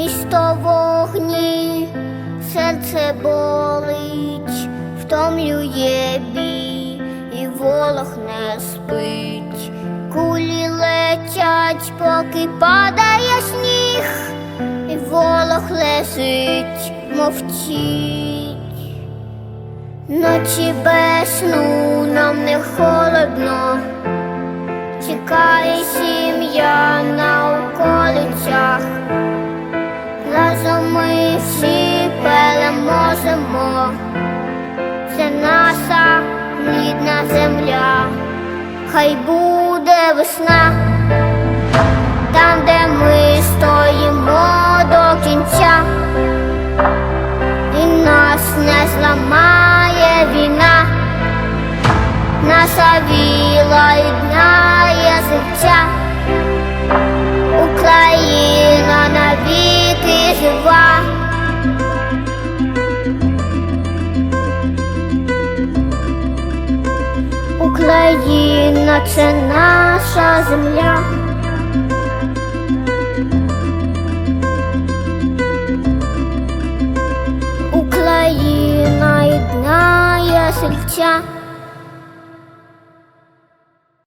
місто вогні, серце болить, втомлює бій, і волох не спить, кулі летять, поки падає сніг, і волох лежить, мовчить. Ночі без сну нам не холодно, чекає сім'я всі переможемо, це наша рідна земля, хай буде весна, там, де ми стоїмо до кінця. І нас не зламає війна, наша віла Україна це наша земля. Україна єднає серця.